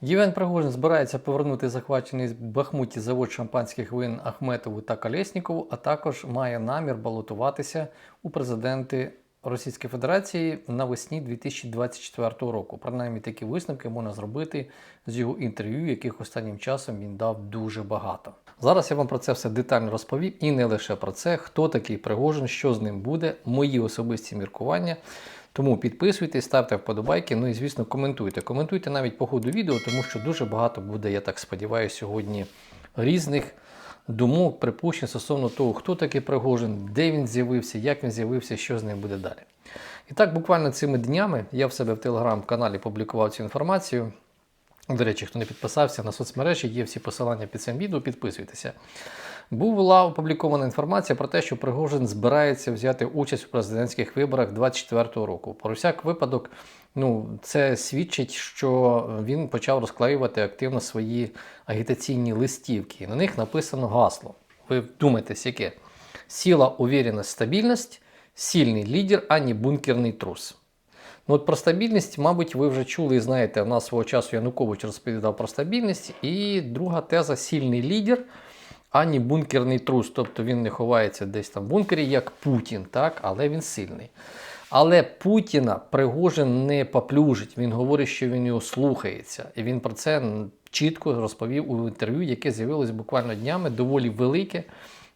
Євген Пригожин збирається повернути захвачений з Бахмуті завод шампанських вин Ахметову та Колєснікову, а також має намір балотуватися у президенти Російської Федерації навесні 2024 року. Принаймні такі висновки можна зробити з його інтерв'ю, яких останнім часом він дав дуже багато. Зараз я вам про це все детально розповім і не лише про це, хто такий Пригожин, що з ним буде, мої особисті міркування. Тому підписуйтесь, ставте вподобайки, ну і звісно коментуйте. Коментуйте навіть по ходу відео, тому що дуже багато буде, я так сподіваюся, сьогодні різних думок, припущень стосовно того, хто такий Пригожин, де він з'явився, як він з'явився, що з ним буде далі. І так, буквально цими днями я в себе в телеграм-каналі публікував цю інформацію. До речі, хто не підписався на соцмережі, є всі посилання під цим відео, підписуйтеся. Була опублікована інформація про те, що Пригожин збирається взяти участь у президентських виборах 2024 року. Про всяк випадок, ну, це свідчить, що він почав розклеювати активно свої агітаційні листівки. На них написано гасло. Ви вдумайтесь, яке? Сіла, увіреність, стабільність, сильний лідер, а не бункерний трус. Ну от про стабільність, мабуть, ви вже чули і знаєте, в нас свого часу Янукович розповідав про стабільність. І друга теза сильний лідер, а не бункерний трус. Тобто він не ховається десь там в бункері, як Путін, так? але він сильний. Але Путіна Пригожин не поплюжить. Він говорить, що він його слухається. І він про це чітко розповів у інтерв'ю, яке з'явилось буквально днями, доволі велике.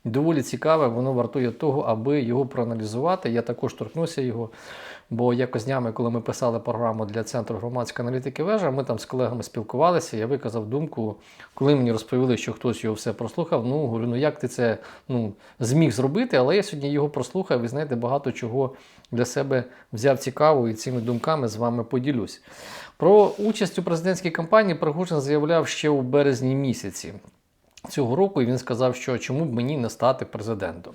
Доволі цікаве, воно вартує того, аби його проаналізувати. Я також торкнуся його. Бо якось днями, коли ми писали програму для Центру громадської аналітики вежа, ми там з колегами спілкувалися. Я виказав думку, коли мені розповіли, що хтось його все прослухав. Ну, говорю, ну як ти це ну, зміг зробити? Але я сьогодні його прослухав і знаєте, багато чого для себе взяв цікаво і цими думками з вами поділюсь. Про участь у президентській кампанії Пригожин заявляв ще у березні місяці цього року, і він сказав, що чому б мені не стати президентом.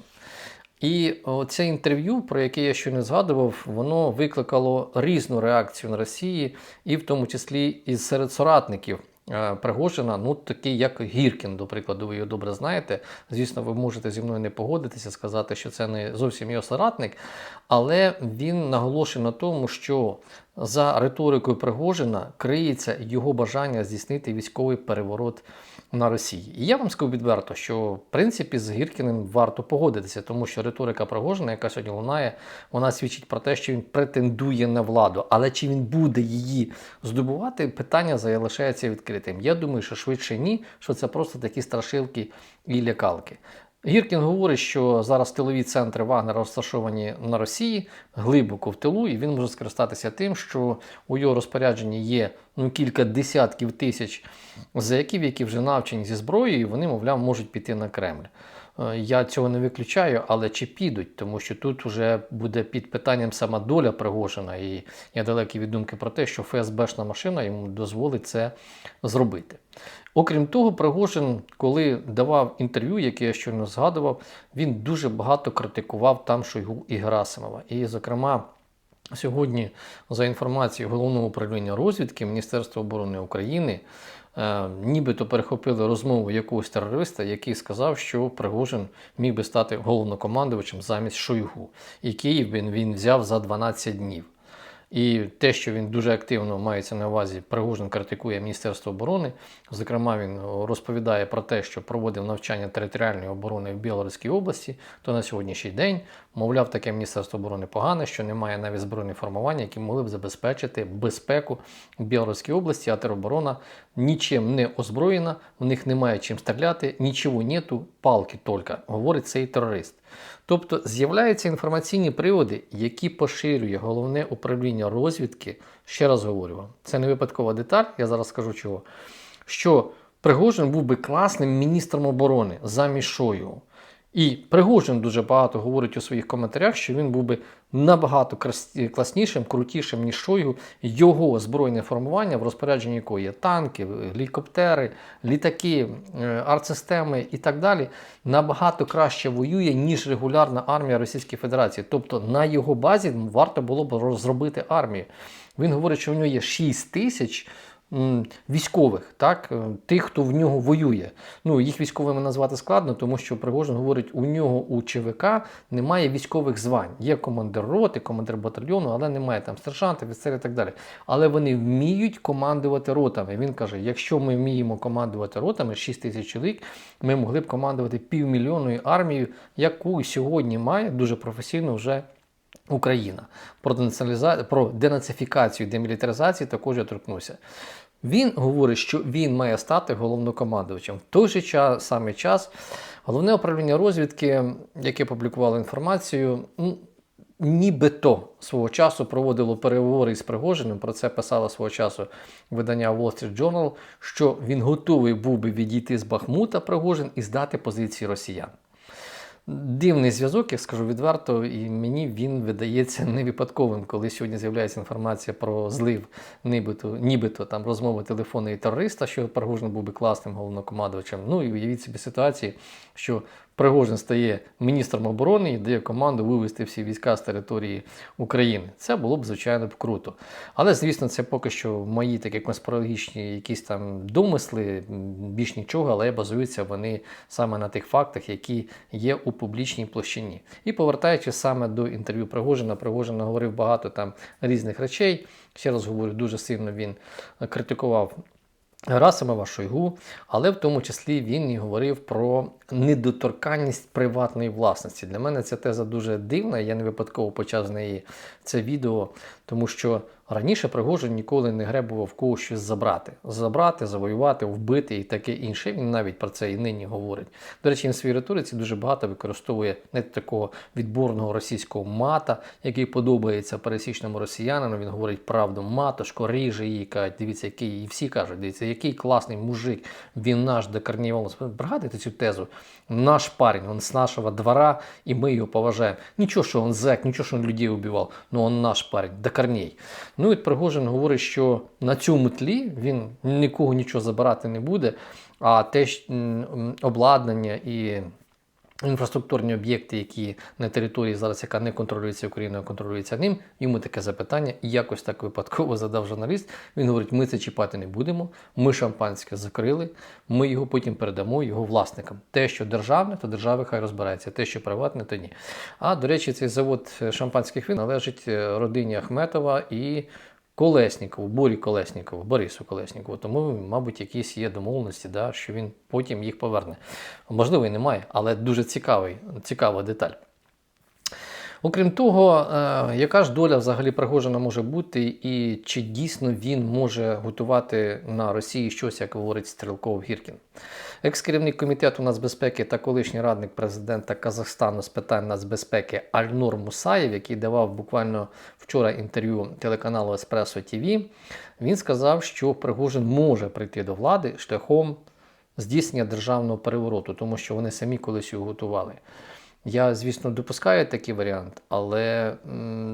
І це інтерв'ю, про яке я ще не згадував, воно викликало різну реакцію на Росії, і в тому числі і серед соратників е, Пригожина, ну такий як Гіркін, до прикладу, ви його добре знаєте. Звісно, ви можете зі мною не погодитися, сказати, що це не зовсім його соратник, але він наголошує на тому, що за риторикою Пригожина криється його бажання здійснити військовий переворот на Росії. І я вам скажу відверто, що в принципі з Гіркіним варто погодитися, тому що риторика Пригожина, яка сьогодні лунає, вона свідчить про те, що він претендує на владу. Але чи він буде її здобувати, питання залишається відкритим. Я думаю, що швидше ні, що це просто такі страшилки і лякалки. Гіркін говорить, що зараз тилові центри Вагнера розташовані на Росії глибоко в тилу, і він може скористатися тим, що у його розпорядженні є ну, кілька десятків тисяч заяків, які вже навчені зі зброєю, і вони, мовляв, можуть піти на Кремль. Е, Я цього не виключаю, але чи підуть, тому що тут вже буде під питанням сама доля Пригожина, і я далекий від думки про те, що ФСБшна машина йому дозволить це зробити. Окрім того, Пригожин, коли давав інтерв'ю, яке я щойно згадував, він дуже багато критикував там Шойгу і Герасимова. І, зокрема, сьогодні, за інформацією головного управління розвідки Міністерства оборони України, нібито перехопили розмову якогось терориста, який сказав, що Пригожин міг би стати головнокомандувачем замість Шойгу, і Київ він, він взяв за 12 днів. І те, що він дуже активно мається на увазі, Пригожин критикує Міністерство оборони. Зокрема, він розповідає про те, що проводив навчання територіальної оборони в Білоруській області, то на сьогоднішній день, мовляв, таке Міністерство оборони погане, що немає навіть збройних формувань, які могли б забезпечити безпеку в Білоруській області, а тероборона нічим не озброєна, в них немає чим стріляти, нічого нету, палки тільки, говорить цей терорист. Тобто з'являються інформаційні приводи, які поширює головне управління розвідки. Ще раз говорю вам, це не випадкова деталь, я зараз скажу чого. Що Пригожин був би класним міністром оборони замість Шойгу. І Пригожин дуже багато говорить у своїх коментарях, що він був би набагато класнішим, крутішим, ніж Шойгу. Його збройне формування, в розпорядженні якої є танки, гелікоптери, літаки, е, артсистеми і так далі, набагато краще воює, ніж регулярна армія Російської Федерації. Тобто на його базі варто було б розробити армію. Він говорить, що в нього є 6 тисяч військових, так, е, тих, хто в нього воює. Ну, їх військовими назвати складно, тому що Пригожин говорить, у нього у ЧВК немає військових звань. Є командир роти, командир батальйону, але немає там сержант, офіцер і так далі. Але вони вміють командувати ротами. Він каже: якщо ми вміємо командувати ротами 6 тисяч чоловік, ми могли б командувати півмільйонною армією, яку сьогодні має дуже професійно вже Україна. Про, денаціоналіза... про денацифікацію, демілітаризацію також я торкнуся. Він говорить, що він має стати головнокомандувачем. В той же час, саме час головне управління розвідки, яке публікувало інформацію, нібито свого часу проводило переговори із Пригожиним. Про це писало свого часу видання Wall Street Journal, що він готовий був би відійти з Бахмута Пригожин і здати позиції росіян. Дивний зв'язок, я скажу відверто, і мені він видається не випадковим, коли сьогодні з'являється інформація про злив, нібито, нібито там розмови телефонної терориста, що Паргужин був би класним головнокомандувачем. Ну і уявіть собі ситуації, що Пригожин стає міністром оборони і дає команду вивести всі війська з території України. Це було б звичайно б круто. Але звісно, це поки що мої такі конспірологічні якісь там домисли, більш нічого, але базуються вони саме на тих фактах, які є у публічній площині. І повертаючись саме до інтерв'ю Пригожина, Пригожин говорив багато там різних речей. Ще раз говорю, дуже сильно він критикував. Герасимова Шойгу, але в тому числі він і говорив про недоторканність приватної власності. Для мене ця теза дуже дивна. Я не випадково почав з неї це відео, тому що раніше Пригожин ніколи не гребував когось щось забрати. Забрати, завоювати, вбити і таке інше. Він навіть про це і нині говорить. До речі, він в своїй риториці дуже багато використовує не такого відборного російського мата, який подобається пересічному росіянину. Він говорить правду, матушко, ріже її, кажуть, дивіться, який, і всі кажуть, дивіться, який класний мужик, він наш до корнівого. Цю тезу? Наш парень, он с нашего двора, и мы его поважаем. Нічого, що он зек, нічого, що він людей убивав, ну он наш парень, до корней. Ну і Пригожин говорить, що на цьому тлі він нікого нічого забирати не буде, а те обладнання і інфраструктурні об'єкти, які на території зараз, яка не контролюється Україною, контролюється ним, йому таке запитання, і якось так випадково задав журналіст. Він говорить: ми це чіпати не будемо. Ми шампанське закрили, ми його потім передамо його власникам. Те, що державне, то держави хай розбирається, те, що приватне, то ні. А до речі, цей завод шампанських він належить е, родині Ахметова і. Колеснікову, Борі Колеснікову, Борису Колеснікову. Тому, мабуть, якісь є домовленості, да, що він потім їх поверне. Можливо, і немає, але дуже цікавий, цікава деталь. Окрім того, е, яка ж доля взагалі Пригожина може бути, і чи дійсно він може готувати на Росії щось, як говорить Стрілков Гіркін? Екс-керівник комітету нацбезпеки та колишній радник президента Казахстану з питань нацбезпеки Альнур Мусаєв, який давав буквально вчора інтерв'ю телеканалу Еспресо ТВ, він сказав, що Пригожин може прийти до влади шляхом здійснення державного перевороту, тому що вони самі колись його готували. Я, звісно, допускаю такий варіант, але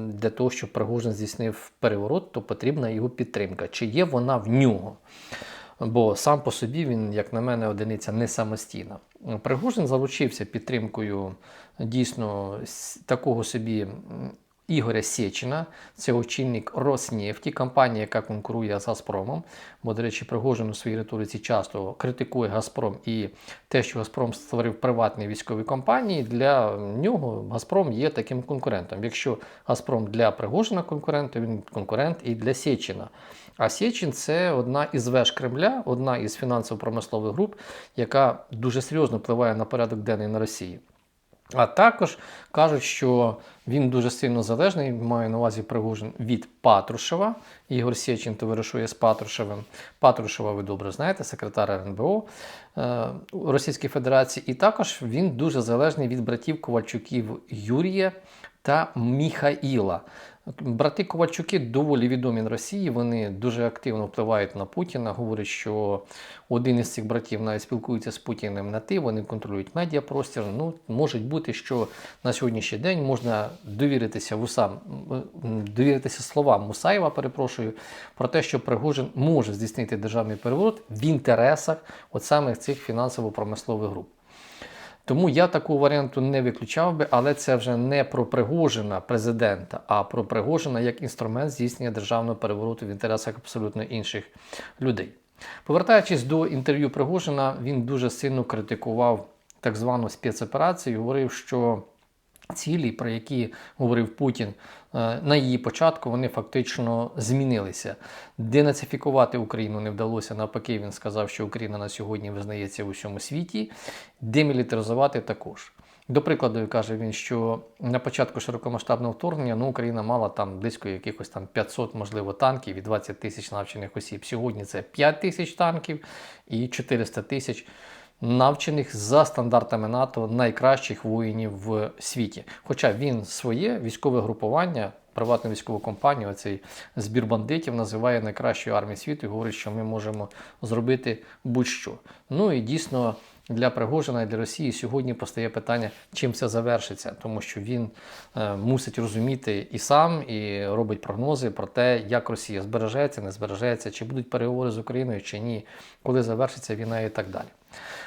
для того, щоб Пригожин здійснив переворот, то потрібна його підтримка. Чи є вона в нього? Бо сам по собі він, як на мене, одиниця не самостійна. Пригожин залучився підтримкою дійсно такого собі Ігоря Сєчина, це очільник Роснефті, компанія, яка конкурує з Газпромом. Бо, до речі, Пригожин у своїй риториці часто критикує Газпром і те, що Газпром створив приватні військові компанії, для нього Газпром є таким конкурентом. Якщо Газпром для Пригожина конкурент, то він конкурент і для Сєчина. А Сєчин це одна із веж Кремля, одна із фінансово-промислових груп, яка дуже серйозно впливає на порядок денний на Росії. А також кажуть, що він дуже сильно залежний, маю на увазі Пригожин, від Патрушева. Ігор Сєчин товаришує з Патрушевим. Патрушева, ви добре знаєте, секретар РНБО е, Російської Федерації. І також він дуже залежний від братів Ковальчуків Юрія та Міхаїла. Брати Ковальчуки доволі відомі на Росії. Вони дуже активно впливають на Путіна. Говорять, що один із цих братів навіть спілкується з Путіним на ти. Вони контролюють медіапростір. Ну може бути, що на сьогоднішній день можна довіритися вусам, довіритися словам Мусаєва, перепрошую, про те, що Пригожин може здійснити державний переворот в інтересах от саме цих фінансово-промислових груп. Тому я такого варіанту не виключав би, але це вже не про Пригожина президента, а про Пригожина як інструмент здійснення державного перевороту в інтересах абсолютно інших людей. Повертаючись до інтерв'ю Пригожина, він дуже сильно критикував так звану спецоперацію, говорив, що цілі, про які говорив Путін на її початку, вони фактично змінилися. Денацифікувати Україну не вдалося. Навпаки, він сказав, що Україна на сьогодні визнається у всьому світі, демілітаризувати також. До прикладу, каже він, що на початку широкомасштабного вторгнення ну, Україна мала там близько якихось там 500, можливо, танків і 20 тисяч навчених осіб. Сьогодні це 5 тисяч танків і 400 тисяч навчених за стандартами НАТО найкращих воїнів в світі. Хоча він своє військове групування. Приватну військову компанію, оцей збір бандитів називає найкращою армією світу і говорить, що ми можемо зробити будь-що. Ну і дійсно для Пригожина і для Росії сьогодні постає питання, чим це завершиться, тому що він е, мусить розуміти і сам, і робить прогнози про те, як Росія збережеться, не збережеться, чи будуть переговори з Україною, чи ні, коли завершиться війна і так далі.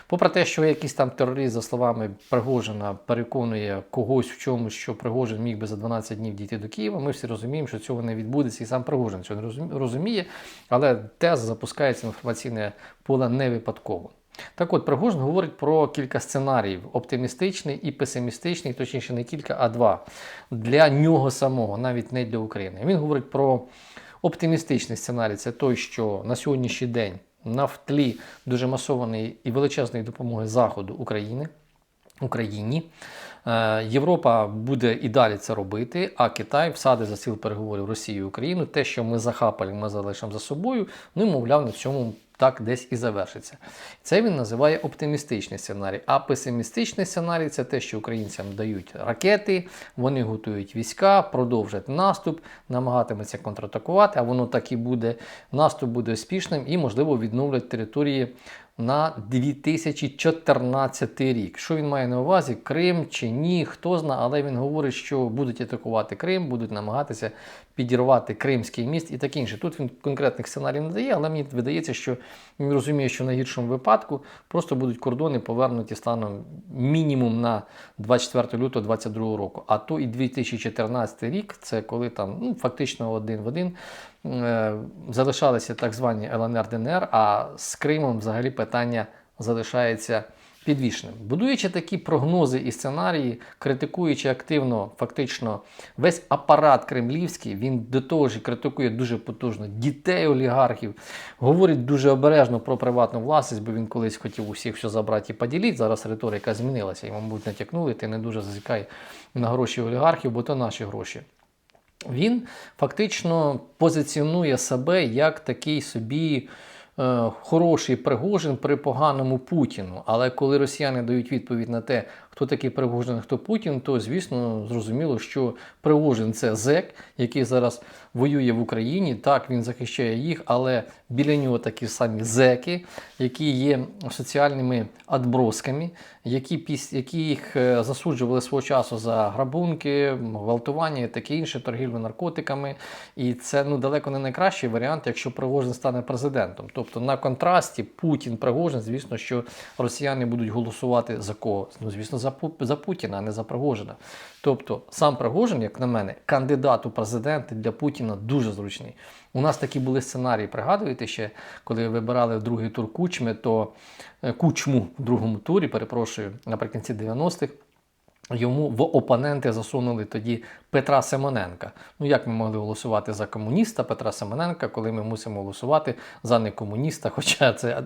Попри те, що якийсь там терорист, за словами Пригожина, переконує когось в чомусь, що Пригожин міг би за 12 днів дійти до Києва, ми всі розуміємо, що цього не відбудеться, і сам Пригожин цього не розуміє, але теза запускається в інформаційне поле не випадково. Так от, Пригожин говорить про кілька сценаріїв: оптимістичний і песимістичний, точніше, не кілька, а два для нього самого, навіть не для України. Він говорить про оптимістичний сценарій це той, що на сьогоднішній день на втлі дуже масованої і величезної допомоги Заходу України. Україні. Е, Європа буде і далі це робити, а Китай всаде за сіл переговорів Росії і Україну. Те, що ми захапали, ми залишимо за собою. Ну мовляв, на цьому так десь і завершиться. Це він називає оптимістичний сценарій. А песимістичний сценарій це те, що українцям дають ракети, вони готують війська, продовжать наступ, намагатимуться контратакувати, а воно так і буде. Наступ буде успішним і, можливо, відновлять території на 2014 рік. Що він має на увазі? Крим чи ні, хто знає, але він говорить, що будуть атакувати Крим, будуть намагатися підірвати Кримський міст і таке інше. Тут він конкретних сценаріїв не дає, але мені видається, що він розуміє, що в найгіршому випадку просто будуть кордони повернуті станом мінімум на 24 лютого 2022 року. А то і 2014 рік, це коли там ну, фактично один в один. Е, залишалися так звані ЛНР ДНР, а з Кримом взагалі питання залишається підвішеним. Будуючи такі прогнози і сценарії, критикуючи активно фактично весь апарат кремлівський, він до того ж критикує дуже потужно дітей олігархів, говорить дуже обережно про приватну власність, бо він колись хотів усіх все забрати і поділити. Зараз риторика змінилася, йому, мабуть, натякнули, ти не дуже зазікай на гроші олігархів, бо то наші гроші. Він фактично позиціонує себе як такий собі е, хороший Пригожин при поганому Путіну. Але коли росіяни дають відповідь на те, хто такий Пригожин, хто Путін, то звісно зрозуміло, що Пригожин це зек, який зараз воює в Україні. Так, він захищає їх, але біля нього такі самі зеки, які є соціальними адбросками, які які їх е, засуджували свого часу за грабунки, гвалтування і таке інше, торгівлю наркотиками. І це ну далеко не найкращий варіант, якщо Пригожин стане президентом. Тобто на контрасті Путін Пригожин, звісно, що росіяни будуть голосувати за кого? Ну, звісно, за за Путіна, а не за Пригожина. Тобто, сам Пригожин, як на мене, кандидат у президенти для Путіна дуже зручний. У нас такі були сценарії, пригадуєте ще, коли вибирали в другий тур кучми, то е, кучму в другому турі, перепрошую, наприкінці 90-х. Йому в опоненти засунули тоді Петра Семененка. Ну як ми могли голосувати за комуніста Петра Семененка, коли ми мусимо голосувати за некомуніста, хоча це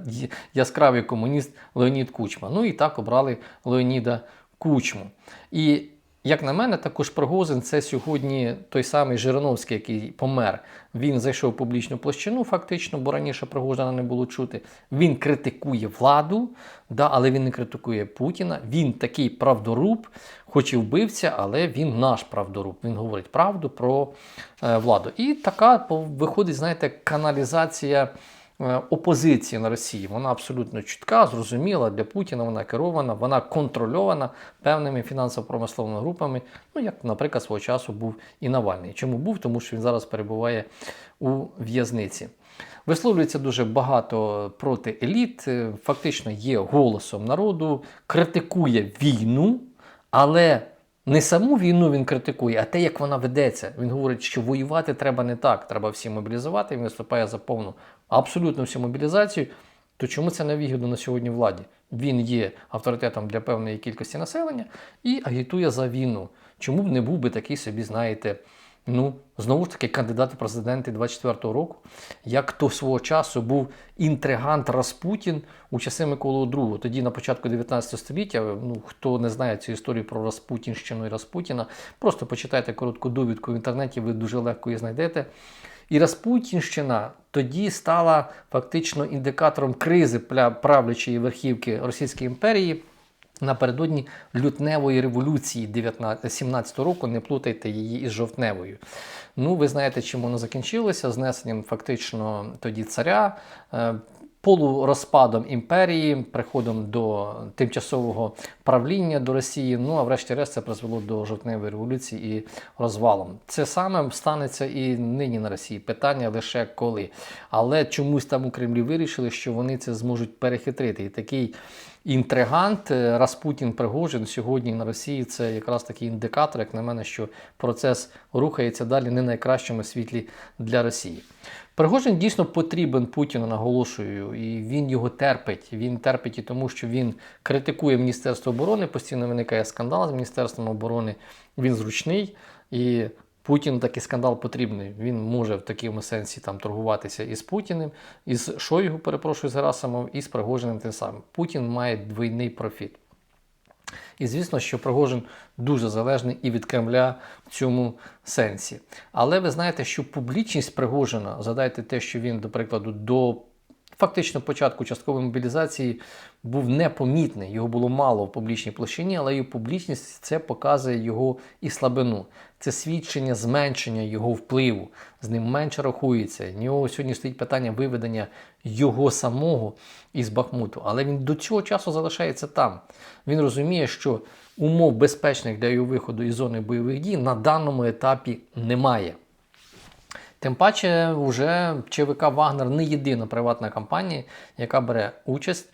яскравий комуніст Леонід Кучма. Ну і так обрали Леоніда Кучму. І як на мене, також Прогозин це сьогодні той самий Жириновський, який помер. Він зайшов в публічну площину, фактично, бо раніше Пригожина не було чути. Він критикує владу, да, але він не критикує Путіна. Він такий правдоруб, хоч і вбивця, але він наш правдоруб. Він говорить правду про е, владу. І така виходить, знаєте, каналізація. Е, опозиції на Росії. Вона абсолютно чітка, зрозуміла для Путіна. Вона керована, вона контрольована певними фінансово-промисловими групами. Ну як, наприклад, свого часу був і Навальний. Чому був? Тому що він зараз перебуває у в'язниці. Висловлюється дуже багато проти еліт, е, фактично є голосом народу, критикує війну, але не саму війну він критикує, а те, як вона ведеться. Він говорить, що воювати треба не так, треба всі мобілізувати. Він виступає за повну абсолютно всю мобілізацію. То чому це не вигідно на сьогодні владі? Він є авторитетом для певної кількості населення і агітує за війну. Чому б не був би такий собі, знаєте, ну, знову ж таки, кандидат у президенти 24-го року, як то свого часу був інтригант Распутін у часи Миколи II. Тоді на початку 19 століття, ну хто не знає цю історію про Распутінщину і Распутіна, просто почитайте коротку довідку в інтернеті, ви дуже легко її знайдете. І Распутінщина тоді стала фактично індикатором кризи правлячої верхівки Російської імперії напередодні лютневої революції 19, 17 року. Не плутайте її із жовтневою. Ну, ви знаєте, чим воно закінчилося? Знесенням фактично тоді царя. Полурозпадом імперії, приходом до тимчасового правління до Росії. Ну а врешті-решт це призвело до жовтневої революції і розвалом. Це саме станеться і нині на Росії. Питання лише коли. Але чомусь там у Кремлі вирішили, що вони це зможуть перехитрити. І такий інтригант е, Распутін Пригожин сьогодні на Росії це якраз такий індикатор, як на мене, що процес рухається далі не найкращому світлі для Росії. Пригожин дійсно потрібен Путіну, наголошую, і він його терпить. Він терпить і тому, що він критикує Міністерство оборони, постійно виникає скандал з Міністерством оборони. Він зручний і. Путін такий скандал потрібний. Він може в такому сенсі там торгуватися і з Путіним, і з Шойгу, перепрошую, з Герасимов, і з Пригожиним тим самим. Путін має двійний профіт. І звісно, що Пригожин дуже залежний і від Кремля в цьому сенсі. Але ви знаєте, що публічність Пригожина, згадайте те, що він, до прикладу, до фактично початку часткової мобілізації був непомітний, його було мало в публічній площині, але його публічність це показує його і слабину. Це свідчення зменшення його впливу, з ним менше рахується. В нього сьогодні стоїть питання виведення його самого із Бахмуту, але він до цього часу залишається там. Він розуміє, що умов безпечних для його виходу із зони бойових дій на даному етапі немає. Тим паче, вже ЧВК Вагнер не єдина приватна компанія, яка бере участь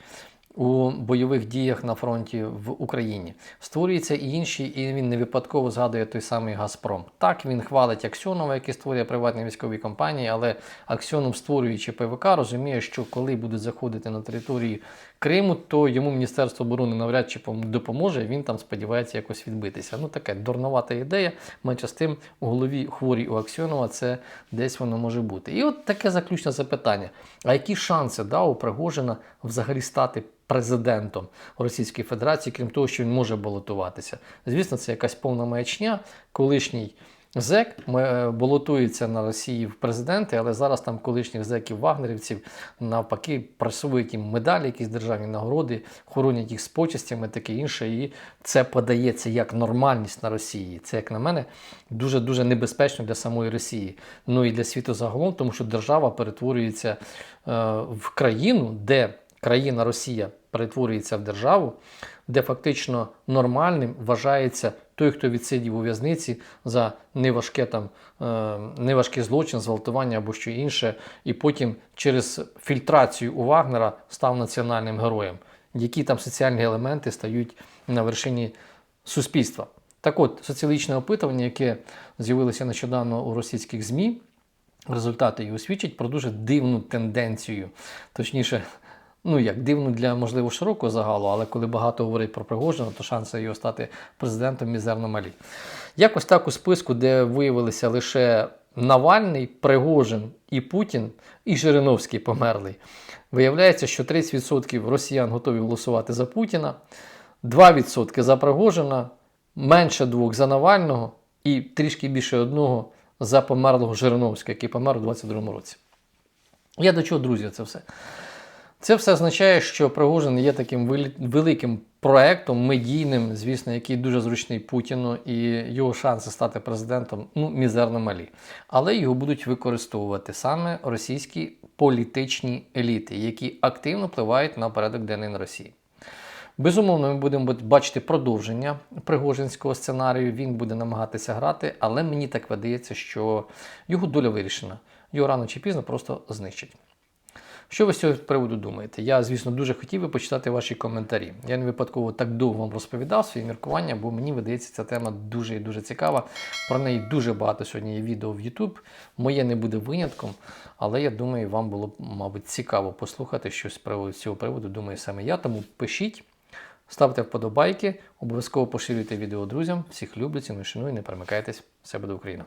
у бойових діях на фронті в Україні. Створюються і інші, і він не випадково згадує той самий Газпром. Так він хвалить Аксьонова, який створює приватні військові компанії, але Аксьонов, створюючи ПВК, розуміє, що коли буде заходити на територію Криму, то йому Міністерство оборони навряд чи допоможе. Він там сподівається якось відбитися. Ну таке дурновата ідея. Менше з тим у голові хворій у Аксьонова це десь воно може бути. І от таке заключне запитання: а які шанси да, у Пригожина взагалі стати президентом Російської Федерації, крім того, що він може балотуватися? Звісно, це якась повна маячня, колишній. ЗЕК е, балотується на Росії в президенти, але зараз там колишніх зеків вагнерівців навпаки прасують їм медалі, якісь державні нагороди, хоронять їх з почестями, таке інше. І це подається як нормальність на Росії. Це, як на мене, дуже дуже небезпечно для самої Росії. Ну і для світу загалом, тому що держава перетворюється е, в країну, де країна Росія перетворюється в державу, де фактично нормальним вважається той, хто відсидів у в'язниці за неважке там е, неважкий злочин, зґвалтування або що інше, і потім через фільтрацію у Вагнера став національним героєм, які там соціальні елементи стають на вершині суспільства. Так от, соціологічне опитування, яке з'явилося нещодавно у російських ЗМІ, результати його свідчать про дуже дивну тенденцію, точніше, ну як дивно для можливо широкого загалу, але коли багато говорить про Пригожина, то шанси його стати президентом мізерно малі. Якось так у списку, де виявилися лише Навальний, Пригожин і Путін, і Жириновський померлий. Виявляється, що 30% росіян готові голосувати за Путіна, 2% за Пригожина, менше двох за Навального і трішки більше одного за померлого Жириновського, який помер у 22-му році. Я до чого, друзі, це все? Це все означає, що Пригожин є таким великим проектом, медійним, звісно, який дуже зручний Путіну, і його шанси стати президентом ну, мізерно малі. Але його будуть використовувати саме російські політичні еліти, які активно впливають на порядок денний Росії. Безумовно, ми будемо бачити продовження пригожинського сценарію. Він буде намагатися грати, але мені так видається, що його доля вирішена. його рано чи пізно просто знищать. Що ви з цього приводу думаєте? Я, звісно, дуже хотів би почитати ваші коментарі. Я не випадково так довго вам розповідав свої міркування, бо мені видається, ця тема дуже і дуже цікава. Про неї дуже багато сьогодні є відео в YouTube. Моє не буде винятком, але я думаю, вам було б, мабуть, цікаво послухати щось з приводу цього приводу. Думаю, саме я. Тому пишіть, ставте вподобайки, обов'язково поширюйте відео друзям. Всіх люблю, ціную, шаную, не перемикайтесь. Все буде Україна!